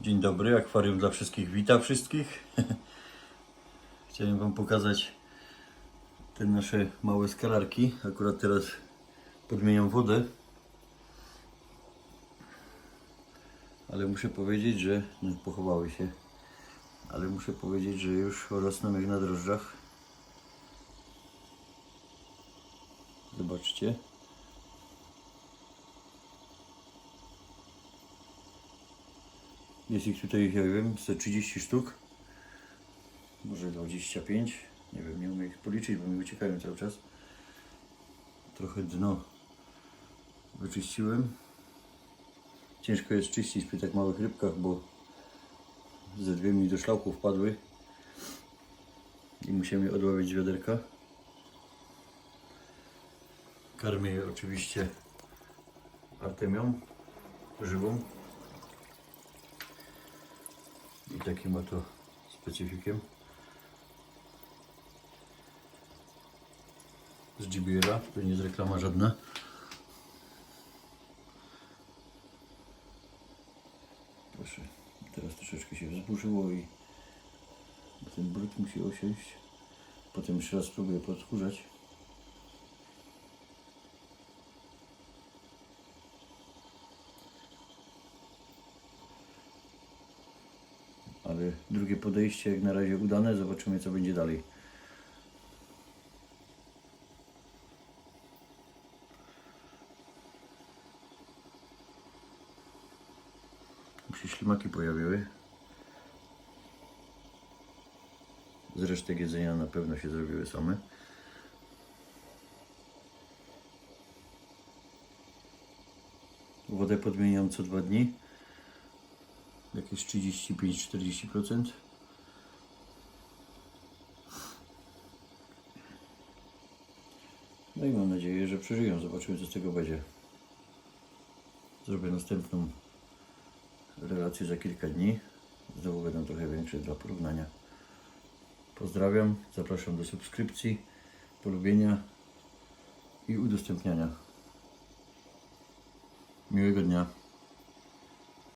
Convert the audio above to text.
Dzień dobry, akwarium dla wszystkich wita wszystkich. Chciałem Wam pokazać te nasze małe skalarki. Akurat teraz podmieniam wodę. Ale muszę powiedzieć, że no, pochowały się. Ale muszę powiedzieć, że już rosną jak na drożdżach. Zobaczcie. Jest ich tutaj, ja wiem, 130 sztuk. Może 25. Nie wiem, nie umiem ich policzyć, bo mi uciekają cały czas. Trochę dno wyczyściłem. Ciężko jest czyścić przy tak małych rybkach, bo ze dwie mi do szlauku wpadły. I musiałem je odławić z wiaderka. Karmię je oczywiście artemią żywą. I takim oto specyfikiem. Z GBR-a, to nie jest reklama żadna. Proszę, teraz troszeczkę się wzburzyło i ten brud musi osiąść. Potem jeszcze raz spróbuję podkurzać. Ale drugie podejście jak na razie udane. Zobaczymy co będzie dalej. Już się ślimaki pojawiły. Z resztek jedzenia na pewno się zrobiły same. Wodę podmieniam co dwa dni. Jakieś 35-40%. No i mam nadzieję, że przeżyją. Zobaczymy co z tego będzie. Zrobię następną relację za kilka dni. Znowu będą trochę większe dla porównania. Pozdrawiam, zapraszam do subskrypcji, polubienia i udostępniania. Miłego dnia.